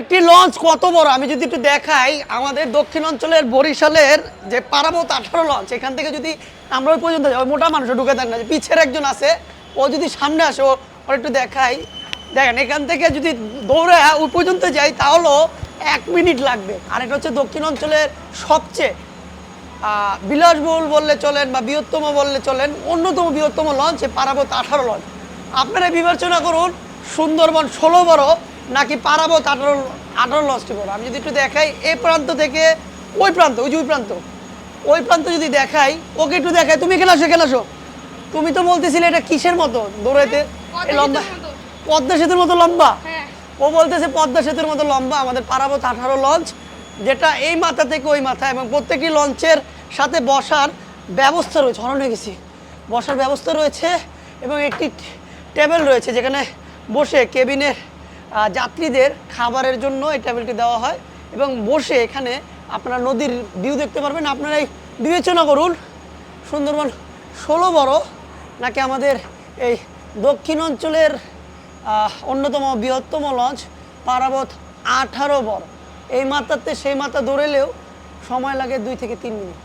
একটি লঞ্চ কত বড়? আমি যদি একটু দেখাই, আমাদের দক্ষিণ অঞ্চলের বরিশালের যে পারাবত আঠারো লঞ্চ, এখান থেকে যদি আমরা ওই পর্যন্ত ওই মোটা মানুষ ঢুকে দেন না পিছের একজন আছে, ও যদি সামনে আসে ওর একটু দেখাই। দেখেন, এখান থেকে যদি দৌড়ে ওই পর্যন্ত যাই তাহলেও এক মিনিট লাগবে। আর এটা হচ্ছে দক্ষিণ অঞ্চলের সবচেয়ে বিলাসবহুল বললে চলেন বা বৃহত্তম বললে চলেন, অন্যতম বৃহত্তম লঞ্চ পারাবত আঠারো লঞ্চ। আপনারা বিবেচনা করুন, সুন্দরবন ষোলো বড় নাকি পারাবো আঠারো আঠারো লঞ্চটি বড় আমি যদি একটু দেখাই এই প্রান্ত থেকে ওই প্রান্ত ওই যে ওই প্রান্ত ওই প্রান্ত যদি দেখাই ওকে একটু দেখাই। তুমি এখানে আসো এখানে আসো। তুমি তো বলতেছিলে এটা কিসের মতো দৌড়াইতে? এই লম্বা পদ্মা সেতুর মতো। লম্বা? হ্যাঁ। ও বলতেছে পদ্মা সেতুর মতো লম্বা আমাদের পারাবত আঠারো লঞ্চ যেটা এই মাথা থেকে ওই মাথা এবং প্রত্যেকটি লঞ্চের সাথে বসার ব্যবস্থা রয়েছে। হরণ হয়ে গেছি। বসার ব্যবস্থা রয়েছে এবং একটি টেবিল রয়েছে যেখানে বসে কেবিনের যাত্রীদের খাবারের জন্য এই টেবিলটি দেওয়া হয় এবং বসে এখানে আপনারা নদীর ভিউ দেখতে পারবেন। আপনারাই বিবেচনা করুন, সুন্দরবন ষোলো বড়, নাকি আমাদের এই দক্ষিণ অঞ্চলের অন্যতম বৃহত্তম লঞ্চ পারাবত আঠারো বড়। এই মাত্রাতে সেই মাত্রা দৌড়েলেও সময় লাগে দুই থেকে তিন মিনিট।